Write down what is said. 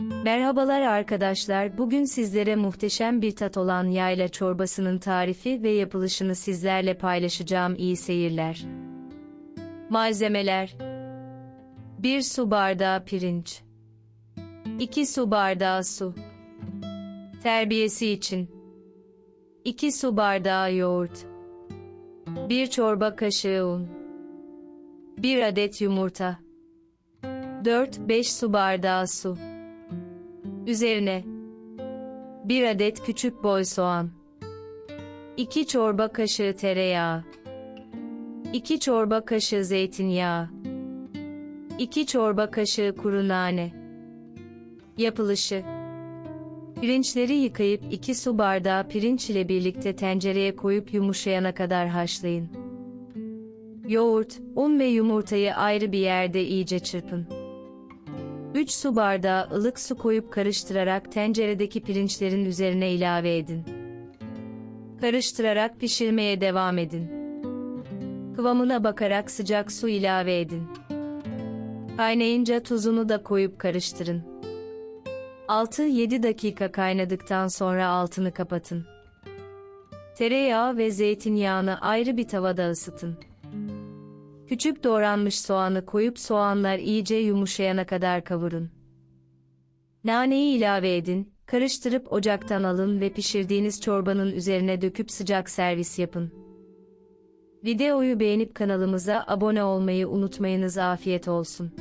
Merhabalar arkadaşlar. Bugün sizlere muhteşem bir tat olan yayla çorbasının tarifi ve yapılışını sizlerle paylaşacağım. İyi seyirler. Malzemeler 1 su bardağı pirinç 2 su bardağı su Terbiyesi için 2 su bardağı yoğurt 1 çorba kaşığı un 1 adet yumurta 4-5 su bardağı su. Üzerine 1 adet küçük boy soğan. 2 çorba kaşığı tereyağı. 2 çorba kaşığı zeytinyağı. 2 çorba kaşığı kuru nane. Yapılışı. Pirinçleri yıkayıp 2 su bardağı pirinç ile birlikte tencereye koyup yumuşayana kadar haşlayın. Yoğurt, un ve yumurtayı ayrı bir yerde iyice çırpın. 3 su bardağı ılık su koyup karıştırarak tenceredeki pirinçlerin üzerine ilave edin. Karıştırarak pişirmeye devam edin. Kıvamına bakarak sıcak su ilave edin. Kaynayınca tuzunu da koyup karıştırın. 6-7 dakika kaynadıktan sonra altını kapatın. Tereyağı ve zeytinyağını ayrı bir tavada ısıtın. Küçük doğranmış soğanı koyup soğanlar iyice yumuşayana kadar kavurun. Naneyi ilave edin, karıştırıp ocaktan alın ve pişirdiğiniz çorbanın üzerine döküp sıcak servis yapın. Videoyu beğenip kanalımıza abone olmayı unutmayınız afiyet olsun.